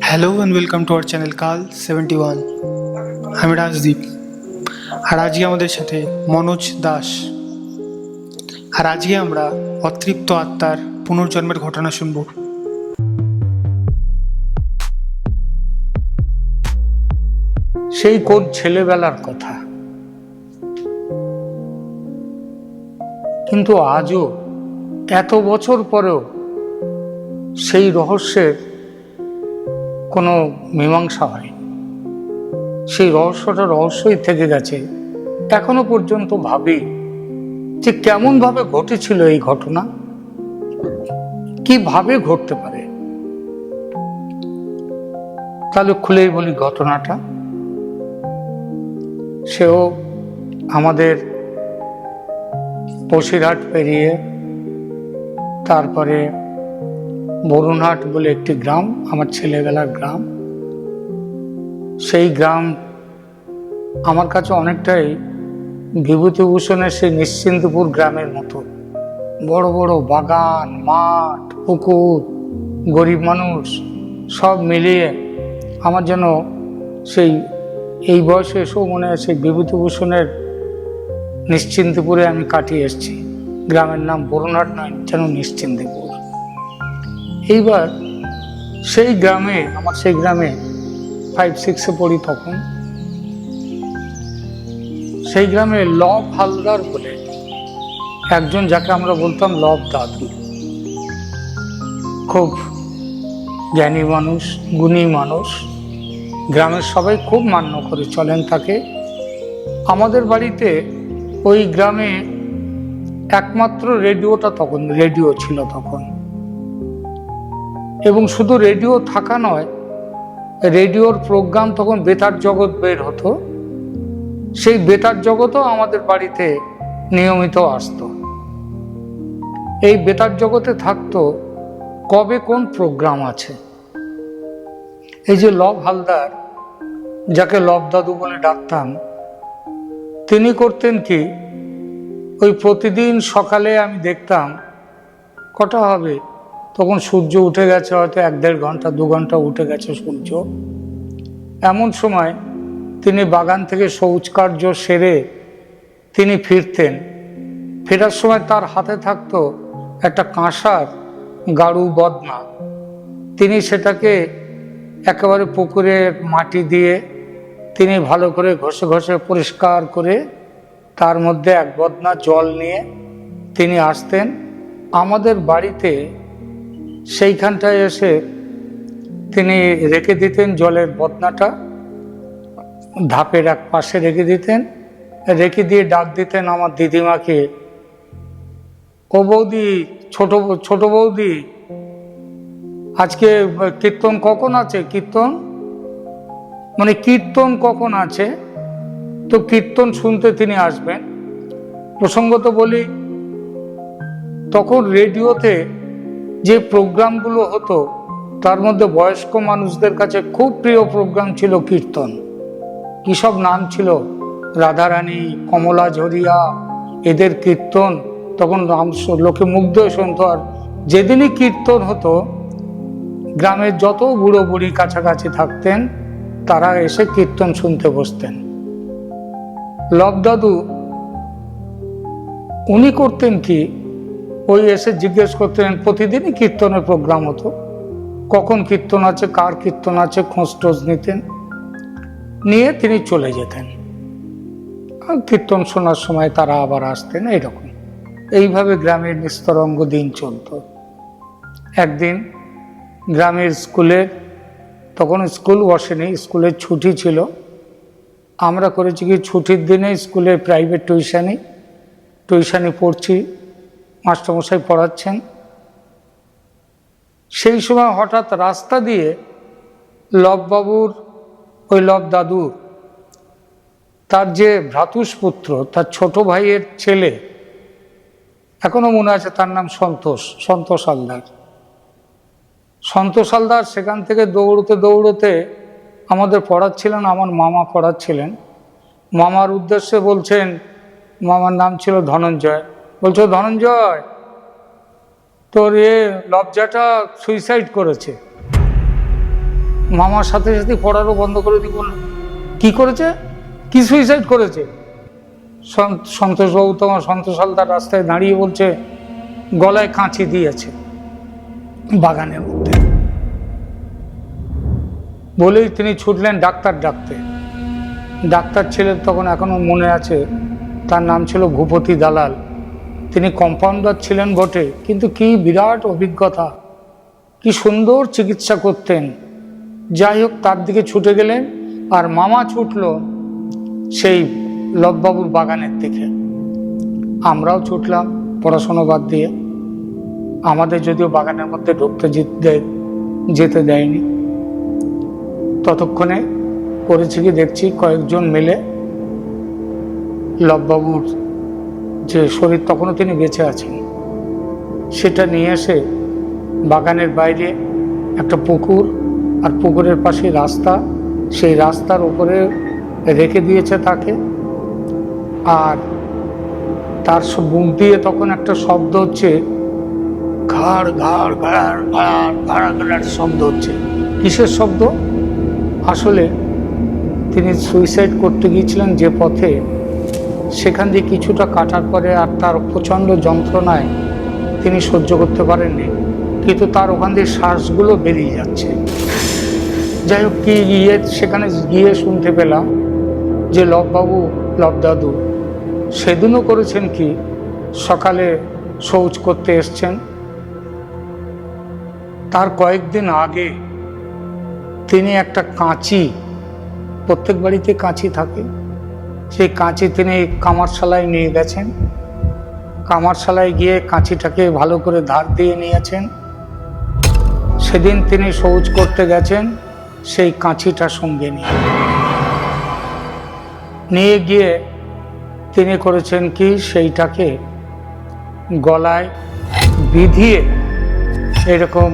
Hello and welcome to our channel কাল seventy one আমি রাজদীপ আর আজকে আমাদের সাথে মনোজ দাস। আর আজকে আমরা অতৃপ্ত আত্মার পুনর্জন্মের ঘটনা শুনব। সেই কোন ছেলেবেলার কথা? কিন্তু আজও এত বছর পরেও সেই রহস্যের কোনো মীমাংসা হয় সেই রহস্যটা রহস্যই থেকে গেছে। এখনও পর্যন্ত ভাবি যে কেমনভাবে ঘটেছিল এই ঘটনা? কীভাবে ঘটতে পারে? তাহলে খুলেই বলি ঘটনাটা। সেও আমাদের বসিরহাট পেরিয়ে তারপরে বরুণহাট বলে একটি গ্রাম, আমার ছেলেবেলার গ্রাম। সেই গ্রাম আমার কাছে অনেকটাই বিভূতিভূষণের সেই নিশ্চিন্তপুর গ্রামের মতো। বড় বড় বাগান, মাঠ, পুকুর, গরিব মানুষ, সব মিলিয়ে আমার যেন সেই, এই বয়সে এসেও মনে হয় সেই বিভূতিভূষণের নিশ্চিন্তপুরে আমি কাটিয়ে এসেছি। গ্রামের নাম বরুণহাট নয়, যেন নিশ্চিন্তপুর। এইবার সেই গ্রামে, আমার সেই গ্রামে ফাইভ সিক্সে পড়ি তখন। সেই গ্রামে লব হালদার বলে একজন যাকে আমরা বলতাম লব দাদু। খুব জ্ঞানী মানুষ, গুণী মানুষ। গ্রামের সবাই খুব মান্য করে চলেন তাকে। আমাদের বাড়িতে ওই গ্রামে একমাত্র রেডিওটা তখন রেডিও ছিল তখন। এবং শুধু রেডিও থাকা নয়, রেডিওর প্রোগ্রাম তখন বেতার জগৎ বের হতো। সেই বেতার জগতও আমাদের বাড়িতে নিয়মিত আসতো। এই বেতার জগতে থাকতো কবে কোন প্রোগ্রাম আছে? এই যে লব হালদার, যাকে লব দাদু বলে ডাকতাম, তিনি করতেন কি, ওই প্রতিদিন সকালে আমি দেখতাম, কটা হবে? তখন সূর্য উঠে গেছে, হয়তো এক দেড় ঘণ্টা, দু ঘণ্টা উঠে গেছে সূর্য। এমন সময় তিনি বাগান থেকে শৌচকার্য সেরে তিনি ফিরতেন। ফেরার সময় তার হাতে থাকত একটা কাঁসার গাড়ু বদনা। তিনি সেটাকে একেবারে পুকুরে মাটি দিয়ে তিনি ভালো করে ঘষে ঘষে পরিষ্কার করে তার মধ্যে এক বদনা জল নিয়ে তিনি আসতেন। আমাদের বাড়িতে সেইখানটায় এসে তিনি রেখে দিতেন জলের বদনাটা, ধাপের এক পাশে রেখে দিতেন, রেখে দিয়ে ডাক দিতেন আমার দিদিমাকে, ও বৌদি, ছোট ছোট বৌদি, আজকে কীর্তন কখন আছে? কীর্তন? মানে কীর্তন কখন আছে? তো কীর্তন শুনতে তিনি আসবেন। প্রসঙ্গত বলি, তখন রেডিওতে যে প্রোগ্রামগুলো হতো, তার মধ্যে বয়স্ক মানুষদের কাছে খুব প্রিয় প্রোগ্রাম ছিল কীর্তন। কী সব নাম ছিল? রাধারানী, কমলা ঝরিয়া, এদের কীর্তন। তখন নাম লোকে মুগ্ধ শুনতো, আর যেদিনই কীর্তন হতো, গ্রামের যত বুড়ো বুড়ি কাছাকাছি থাকতেন, তারা এসে কীর্তন শুনতে বসতেন। লব দাদু উনি করতেন কি? ওই এসে জিজ্ঞেস করতেন, প্রতিদিনই কীর্তনের প্রোগ্রাম হতো? কখন কীর্তন আছে? কার কীর্তন আছে? খোঁজ টোজ নিতেন? নিয়ে তিনি চলে যেতেন। কীর্তন শোনার সময় তারা আবার আসতেন এইরকম। এইভাবে গ্রামের নিস্তরঙ্গ দিন চলত। একদিন গ্রামের স্কুলে, তখন স্কুল বসেনি স্কুলের ছুটি ছিল। আমরা করেছি কি, ছুটির দিনে স্কুলে প্রাইভেট টিউশানি টিউশানি পড়ছি। মাস্টারমশাই পড়াচ্ছেন। সেই সময় হঠাৎ রাস্তা দিয়ে লববাবুর, ওই লব দাদুর তার যে ভ্রাতুষ্পুত্র তার ছোট ভাইয়ের ছেলে, এখনও মনে আছে তার নাম সন্তোষ সন্তোষ হালদার। সন্তোষ হালদার সেখান থেকে দৌড়তে দৌড়তে আমাদের পড়াচ্ছিলেন, আমার মামা পড়াচ্ছিলেন। মামার উদ্দেশ্যে বলছেন, মামার নাম ছিল ধনঞ্জয়। বলছো, ধনঞ্জয়, তোর এ লজ্জাটা সুইসাইড করেছে। মামার সাথে সাথে পড়ারও বন্ধ করে দিয়ে বলল, কি করেছে? কি সুইসাইড করেছে? সন্ত- সন্তোষবাবু তোমার সন্তোষ হালদার রাস্তায় দাঁড়িয়ে বলছে, গলায় কাঁচি দিয়েছে বাগানের মধ্যে। বলেই তিনি ছুটলেন ডাক্তার ডাকতে। ডাক্তার ছিলেন তখন এখনও মনে আছে, তার নাম ছিল ভূপতি দালাল। তিনি কম্পাউন্ডার ছিলেন বটে, কিন্তু কি বিরাট অভিজ্ঞতা, কি সুন্দর চিকিৎসা করতেন। যাই হোক, তার দিকে ছুটে গেলেন আর মামা ছুটল সেই লববাবুর বাগানের দিকে। আমরাও ছুটলাম পড়াশোনা বাদ দিয়ে। আমাদের যদিও বাগানের মধ্যে ঢুকতে যেতে দেয়- যেতে দেয়নি। ততক্ষণে করেছি কি দেখছি কয়েকজন মিলে লববাবুর যে শরীর তখনও তিনি বেঁচে আছেন। সেটা নিয়ে এসে বাগানের বাইরে একটা পুকুর আর পুকুরের পাশে রাস্তা, সেই রাস্তার উপরে রেখে দিয়েছে তাকে। আর তার বুক দিয়ে তখন একটা শব্দ হচ্ছে, ঘাড় ঘাড় ঘাড় ঘাড় ঘাড় ঘাড় শব্দ হচ্ছে। কিসের শব্দ? আসলে তিনি সুইসাইড করতে গিয়েছিলেন যে পথে সেখান দিয়ে কিছুটা কাটার পরে আর তার প্রচণ্ড যন্ত্রণায় তিনি সহ্য করতে পারেননি। কিন্তু তার ওখান দিয়ে শ্বাসগুলো বেরিয়ে যাচ্ছে। যাই হোক, কি গিয়ে সেখানে গিয়ে শুনতে পেলাম যে লববাবু, লবদাদু সেদিনও করেছেন কি? সকালে শৌচ করতে এসছেন। তার কয়েকদিন আগে তিনি একটা কাঁচি, প্রত্যেক বাড়িতে কাঁচি থাকে। সেই কাঁচি তিনি কামারশালায় নিয়ে গেছেন। কামারশালায় গিয়ে কাঁচিটাকে ভালো করে ধার দিয়ে নিয়েছেন। সেদিন তিনি শৌচ করতে গেছেন, সেই কাঁচিটা সঙ্গে নিয়ে। নিয়ে গিয়ে তিনি করেছেন কি? সেইটাকে গলায় বিধিয়ে এরকম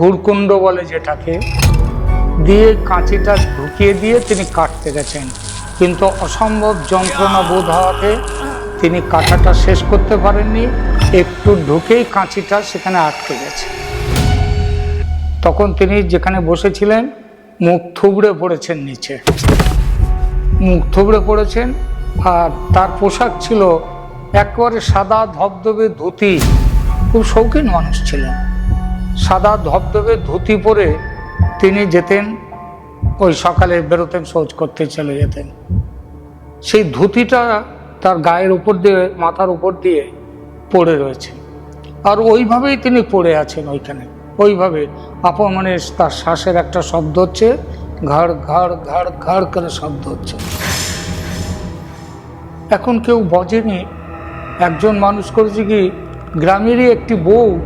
হুড়কুণ্ড বলে যেটাকে দিয়ে কাঁচিটা ঢুকিয়ে দিয়ে তিনি কাটতে গেছেন। কিন্তু অসম্ভব যন্ত্রণা বোধ হওয়াতে তিনি কাটাটা শেষ করতে পারেননি। একটু ঢুকেই কাঁচিটা সেখানে আটকে গেছে। তখন তিনি যেখানে বসেছিলেন, মুখ থুবড়ে পড়েছেন নিচে। মুখ থুবড়ে পড়েছেন আর তার পোশাক ছিল একেবারে সাদা ধবধবে ধুতি। খুব শৌখিন মানুষ ছিলেন। সাদা ধবধবে ধুতি পরে তিনি যেতেন ওই সকালে বেরোতেন, শৌচ করতে চলে যেতেন। সেই ধুতিটা তার গায়ের উপর দিয়ে, মাথার উপর দিয়ে পড়ে রয়েছে। আর ওইভাবেই তিনি পড়ে আছেন ওইখানে। ওইভাবে আপন মানে তার শ্বাসের একটা শব্দ হচ্ছে, ঘাড় ঘাড় ঘাড় ঘাড় করে শব্দ হচ্ছে। এখন কেউ বজেনি। একজন মানুষ করেছে কি, গ্রামেরই একটি বউ,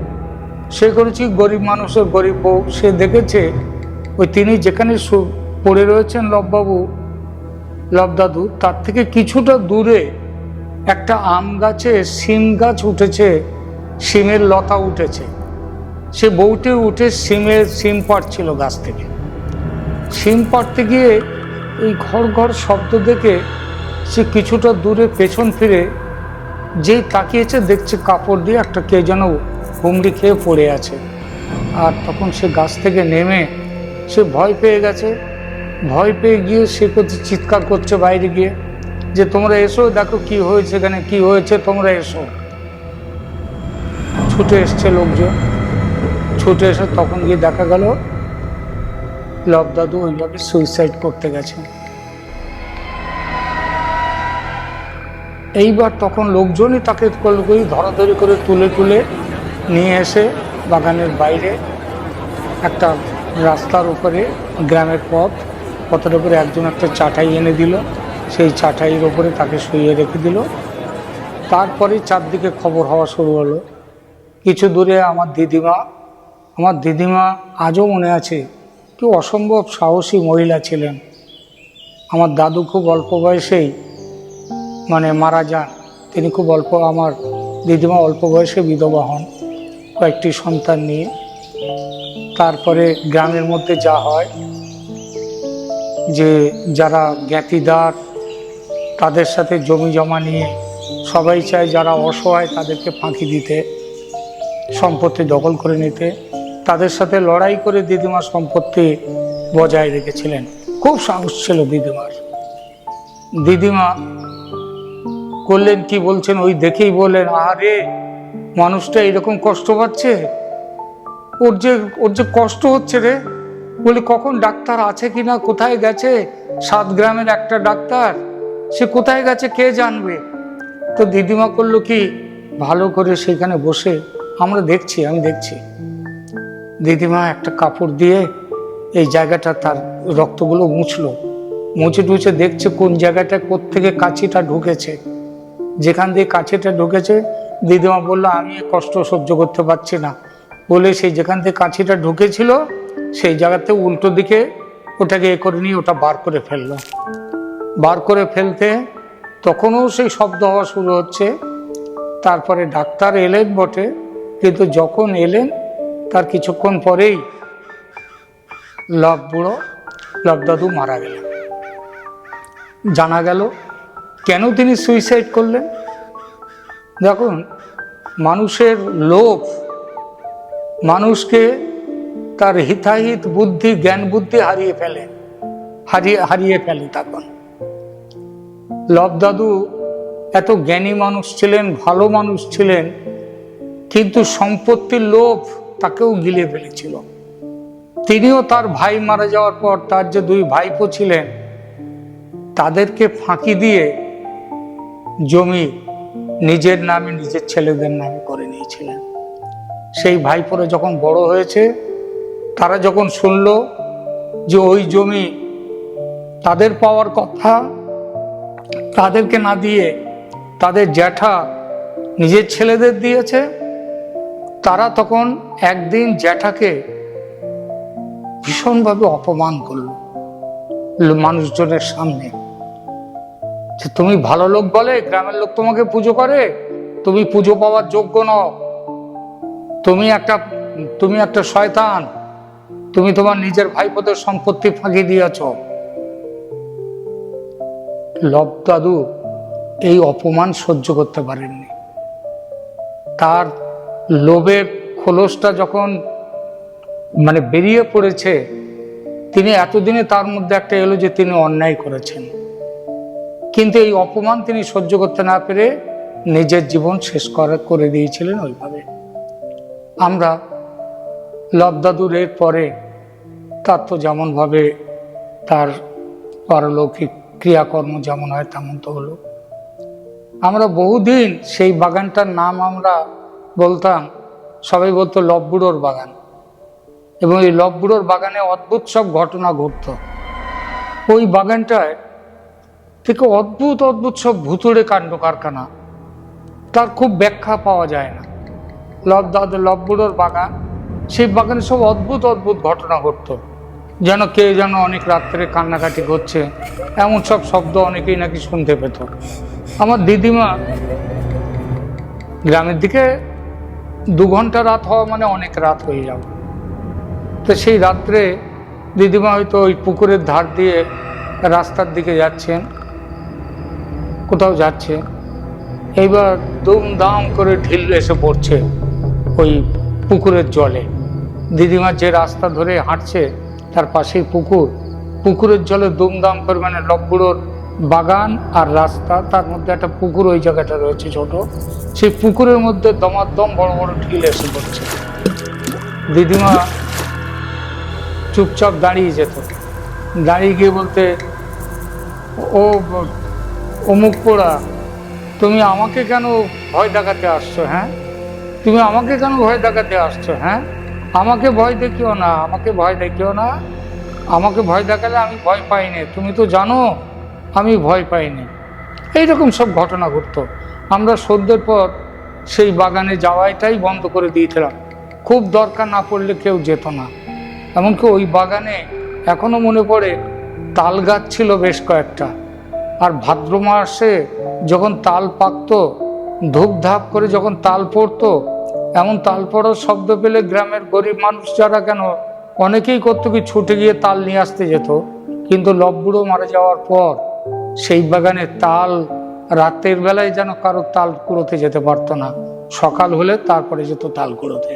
সে করেছি গরিব মানুষের গরিব বউ। সে দেখেছে ওই তিনি যেখানে পড়ে রয়েছেন লববাবু, লবদাদু, তার থেকে কিছুটা দূরে একটা আম গাছে সিম গাছ উঠেছে সিমের লতা উঠেছে। সে বউটি উঠে সিমের সিম পাড়ছিল গাছ থেকে। সিম পাড়তে গিয়ে এই ঘর ঘর শব্দ দেখে সে কিছুটা দূরে পেছন ফিরে যেই তাকিয়েছে, দেখছে কাপড় দিয়ে একটা কে যেন হুমড়ি খেয়ে পড়ে আছে। আর তখন সে গাছ থেকে নেমে সে ভয় পেয়ে গেছে। ভয় পেয়ে গিয়ে সে করছে চিৎকার করছে বাইরে গিয়ে যে, তোমরা এসো, দেখো কি হয়েছে এখানে, কি হয়েছে, তোমরা এসো। ছুটে এসছে লোকজন। ছুটে এসে তখন গিয়ে দেখা গেল, লব দাদু ওইভাবে সুইসাইড করতে গেছে। এইবার তখন লোকজনই তাকে কলকই ধরাধরি করে তুলে তুলে নিয়ে এসে বাগানের বাইরে একটা রাস্তার উপরে গ্রামের পথ, পথের উপরে একজন একটা চাটাই এনে দিল। সেই চাটাইয়ের ওপরে তাকে শুয়ে রেখে দিল। তারপরে চারদিকে খবর হওয়া শুরু হলো। কিছু দূরে আমার দিদিমা আমার দিদিমা আজও মনে আছে, কি অসম্ভব সাহসী মহিলা ছিলেন। আমার দাদু খুব অল্প বয়সেই মানে মারা যান। তিনি খুব অল্প, আমার দিদিমা অল্প বয়সে বিধবা হন। কয়েকটি সন্তান নিয়ে তারপরে গ্রামের মধ্যে যা হয়, যে যারা জ্ঞাতিদার, তাদের সাথে জমি জমা নিয়ে সবাই চায় যারা অসহায় তাদেরকে ফাঁকি দিতে, সম্পত্তি দখল করে নিতে। তাদের সাথে লড়াই করে দিদিমার সম্পত্তি বজায় রেখেছিলেন। খুব সাহস ছিল দিদিমার। দিদিমা করলেন কি বলছেন, ওই দেখেই বললেন আরে মানুষটা এরকম কষ্ট পাচ্ছে? ওর যে ওর যে কষ্ট হচ্ছে রে, বলি, কখন ডাক্তার আছে কি না কোথায় গেছে? সাত গ্রামের একটা ডাক্তার, সে কোথায় গেছে, কে জানবে? তো দিদিমা করল কি, ভালো করে সেখানে বসে, আমরা দেখছি, আমি দেখছি। দিদিমা একটা কাপড় দিয়ে এই জায়গাটা তার রক্তগুলো মুছলো। মুছে টুছে দেখছে কোন জায়গাটা থেকে কাছিটা ঢুকেছে। যেখান দিয়ে কাছিটা ঢুকেছে, দিদিমা বলল, আমি কষ্ট সহ্য করতে পারছি না। বলে সেই যেখান থেকে কাঁচিটা ঢুকেছিল, সেই জায়গাতে উল্টো দিকে ওটাকে এ করে নিয়ে ওটা বার করে ফেলল। বার করে ফেলতে তখনও সেই শব্দ হওয়া শুরু হচ্ছে। তারপরে ডাক্তার এলেন বটে, কিন্তু যখন এলেন, তার কিছুক্ষণ পরেই লব বুড়ো লব দাদু মারা গেলেন। জানা গেল, কেন তিনি সুইসাইড করলেন? দেখুন, মানুষের লোভ মানুষকে তার হিতাহিত বুদ্ধি, জ্ঞান, বুদ্ধি হারিয়ে ফেলে, হারিয়ে হারিয়ে ফেলে তখন। লব দাদু এত জ্ঞানী মানুষ ছিলেন, ভালো মানুষ ছিলেন, কিন্তু সম্পত্তির লোভ তাকেও গিলে ফেলেছিল। তিনিও তার ভাই মারা যাওয়ার পর তার যে দুই ভাইপো ছিলেন, তাদেরকে ফাঁকি দিয়ে জমি নিজের নামে নিজের ছেলেদের নামে করে নিয়েছিলেন। সেই ভাইপোরা যখন বড় হয়েছে, তারা যখন শুনল যে ওই জমি তাদের পাওয়ার কথা, তাদেরকে না দিয়ে তাদের জ্যাঠা নিজের ছেলেদের দিয়েছে, তারা তখন একদিন জ্যাঠাকে ভীষণভাবে অপমান করল মানুষজনের সামনে। তুমি ভালো লোক বলে, গ্রামের লোক তোমাকে পুজো করে, তুমি পুজো পাওয়ার যোগ্য নও। তুমি একটা তুমি একটা শয়তান। তুমি তোমার নিজের ভাইপোদের সম্পত্তি ফাঁকি দিয়েছ। লব দাদু এই অপমান সহ্য করতে পারেননি। তার লোভের খোলসটা যখন মানে বেরিয়ে পড়েছে, তিনি এতদিনে তার মধ্যে একটা এলো যে তিনি অন্যায় করেছেন। কিন্তু এই অপমান তিনি সহ্য করতে না পেরে নিজের জীবন শেষ করা, করে দিয়েছিলেন ওইভাবে। আমরা লবদাদুর এর পরে তার তো যেমনভাবে তার পারলৌকিক ক্রিয়াকর্ম যেমন হয় তেমন তো হলো। আমরা বহুদিন সেই বাগানটার নাম আমরা বলতাম, সবাই বলতো লববুড়োর বাগান। এবং এই লববুড়োর বাগানে অদ্ভুত সব ঘটনা ঘটত। ওই বাগানটায় থেকে অদ্ভুত অদ্ভুত সব ভুতুড়ে কাণ্ড কারখানা, তার খুব ব্যাখ্যা পাওয়া যায় না। লববুড়োর বাগান, সেই বাগানে সব অদ্ভুত অদ্ভুত ঘটনা ঘটতো। যেন কে যেন অনেক রাত্রে কান্নাকাটি করছে, এমন সব শব্দ অনেকেই নাকি শুনতে পেত। আমার দিদিমা গ্রামের দিকে দু ঘণ্টা রাত হওয়া মানে অনেক রাত হয়ে যাবে। তো সেই রাত্রে দিদিমা হয়তো ওই পুকুরের ধার দিয়ে রাস্তার দিকে যাচ্ছেন, কোথাও যাচ্ছে, এইবার দুমদাম করে ঢিল এসে পড়ছে। ওই পুকুরের জলে। দিদিমা যে রাস্তা ধরে হাঁটছে, তার পাশেই পুকুর। পুকুরের জলে দুমদাম পরিমাণে লবগুড়োর বাগান আর রাস্তা, তার মধ্যে একটা পুকুর ওই জায়গাটা রয়েছে ছোট। সেই পুকুরের মধ্যে দমাদম বড় বড় ঢিল এসে পড়ছে। দিদিমা চুপচাপ দাঁড়িয়ে যেত। দাঁড়িয়ে গিয়ে বলতে, ও, অমুক পোড়া, তুমি আমাকে কেন ভয় দেখাতে আসছো হ্যাঁ? তুমি আমাকে কেন ভয় দেখাতে আসছো হ্যাঁ? আমাকে ভয় দেখিও না, আমাকে ভয় দেখিও না। আমাকে ভয় দেখালে আমি ভয় পাইনি। তুমি তো জানো, আমি ভয় পাইনি। এইরকম সব ঘটনা ঘটতো। আমরা সদ্যের পর সেই বাগানে যাওয়াটাই বন্ধ করে দিয়েছিলাম। খুব দরকার না পড়লে কেউ যেত না। এমনকি ওই বাগানে এখনও মনে পড়ে, তাল গাছ ছিল বেশ কয়েকটা। আর ভাদ্র মাসে যখন তাল পাকতো ধূপ ধাপ করে যখন তাল পড়তো এমন তাল পড়ার শব্দ পেলে গ্রামের গরিব মানুষ যারা কেন অনেকেই করতো কি ছুটে গিয়ে তাল নিয়ে আসতে যেত, কিন্তু লববুড়ো মারা যাওয়ার পর সেই বাগানে তাল রাতের বেলায় যেন কারও তাল কুড়োতে যেতে পারতো না, সকাল হলে তারপরে যেত তাল কুড়োতে।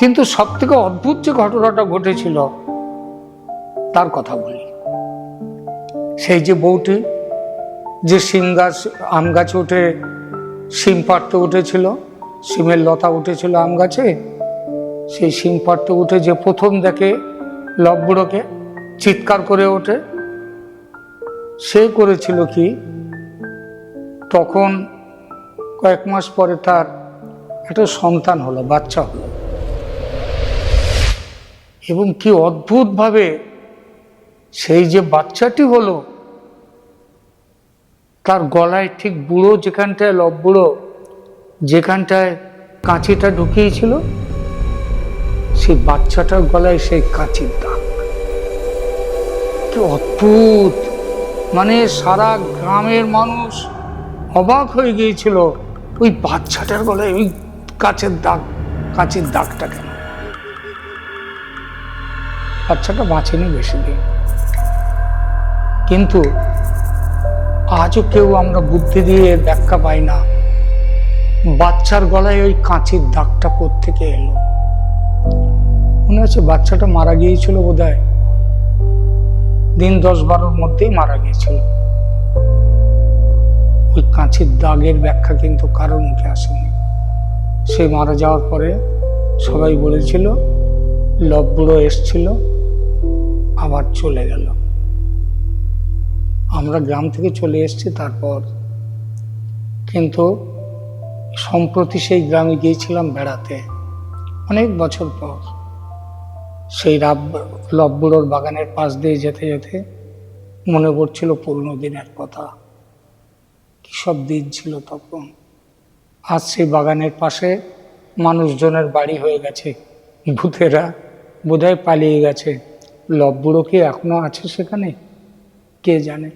কিন্তু সব থেকে অদ্ভুত যে ঘটনাটা ঘটেছিল, তার কথা বলি। সেই যে বউটি, যে সিম গাছ, আম গাছে উঠে সিম পাড়তে উঠেছিল সিমের লতা উঠেছিল আম গাছে, সেই সিম পাড়তে উঠে যে প্রথম দেখে লবগুড়োকে চিৎকার করে ওঠে, সে করেছিল কি? তখন কয়েক মাস পরে তার একটা সন্তান হলো, বাচ্চা হলো। এবং কি অদ্ভুতভাবে সেই যে বাচ্চাটি হলো, তার গলায় ঠিক বুড়ো যেখানটায় লব বুড়ো যেখানটায় কাঁচিটা ঢুকিয়েছিল, সেই বাচ্চাটার গলায় সেই কাঁচির দাগ। কি অদ্ভুত! মানে সারা গ্রামের মানুষ অবাক হয়ে গিয়েছিল, ওই বাচ্চাটার গলায় ওই কাঁচের দাগ, কাঁচির দাগটা কেন? বাচ্চাটা বাঁচেনি বেশি দিন কিন্তু আজও কেউ আমরা বুদ্ধি দিয়ে ব্যাখ্যা পাই না। বাচ্চার গলায় ওই কাঁচির দাগটা থেকে এলো? মনে হচ্ছে বাচ্চাটা মারা গিয়েছিল বোধ দিন দশ বারোর মধ্যেই মারা গিয়েছিল। ওই কাঁচির দাগের ব্যাখ্যা কিন্তু কারোর মুখে আসেনি। সে মারা যাওয়ার পরে সবাই বলেছিল লবগুড়ো এসছিল, আবার চলে গেল। আমরা গ্রাম থেকে চলে এসেছি তারপর। কিন্তু সম্প্রতি সেই গ্রামে গিয়েছিলাম বেড়াতে। অনেক বছর পর। সেই রাব লবগুড়োর বাগানের পাশ দিয়ে যেতে যেতে মনে পড়ছিল পুরনো দিনের কথা। কী সব দিন ছিল তখন। আজ সেই বাগানের পাশে মানুষজনের বাড়ি হয়ে গেছে। ভূতেরা বোধহয় পালিয়ে গেছে। লবগুড়ো কি এখনও আছে সেখানে? কে জানে?